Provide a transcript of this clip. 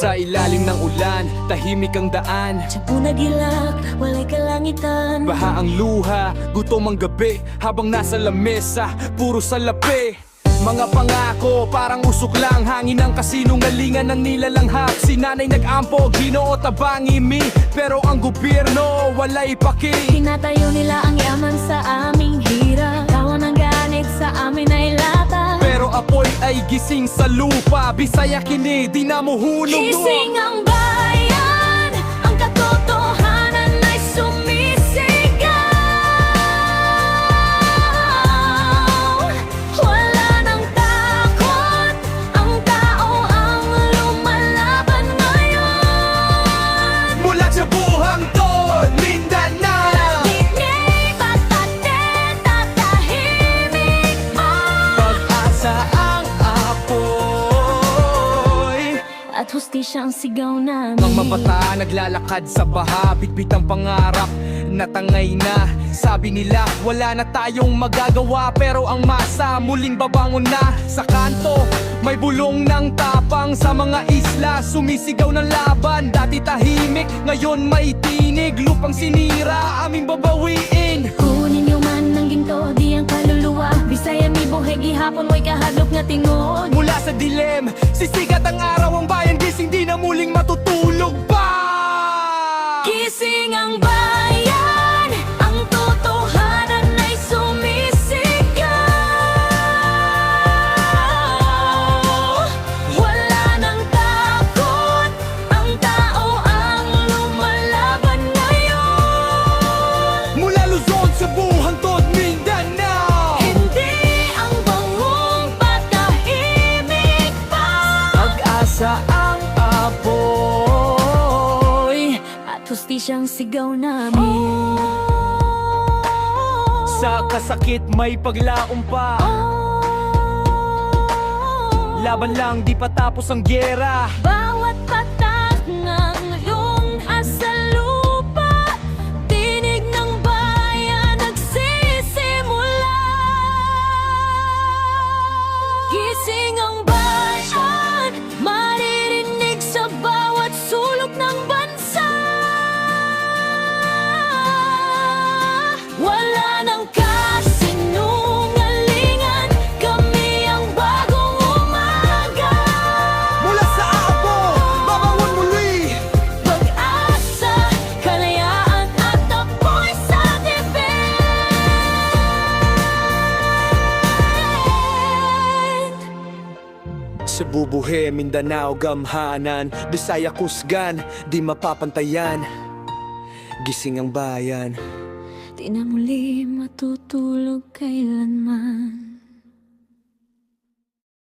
Sa ilalim ng ulan, tahimik ang daan. Tiyapo nagilak, walay kalangitan. Baha ang luha, gutom ang gabi Habang nasa lamesa, puro salapi mga pangako, parang usok lang Hangin ng kasinungalingan ng nilalanghap. Si nanay nag-ampo, ginoo tabangi mi Pero ang gobyerno, walay paki. Tinatayo nila ang yaman sa apoy ay gising sa lupa. Bisaya kini, di na mo doon. Gising ang bayan Ang katotohanan ay sumisigaw. Wala nang takot Ang tao ang lumalaban ngayon. Mula sa At hustisya ang sigaw namin. Mga mabata naglalakad sa baha Bitbit ang pangarap. Natangay na Sabi nila wala na tayong magagawa. Pero ang masa muling babangon na. Sa kanto may bulong ng tapang. Sa mga isla sumisigaw ng laban. Dati tahimik ngayon may tinig. Lupang sinira aming babawiin. Kunin nyo man ng ginto, di ang kaluluwa. Bisaya mi buhay gihapon, mo'y kahadlok nga tingod Mula sa dilim Sisigat ang araw ang bayan Gising di na muling matutulog pa. Gising ang bayan, ang totohanan ay sumisigaw. Wala nang takot, ang tao ang lumalaban ngayon. Mula Luzon, Cebu hangtod Mindanao. Hindi ang bangong patahimik pa. Pag-asa hustisyang sigaw namin. Sa kasakit may paglaom pa. Laban lang di pa tapos ang gyera Bawat Cebu, Buhe, Mindanao, Gamhanan Bisaya, Kusgan, di mapapantayan. Gising ang bayan. Di na muli matutulog kailanman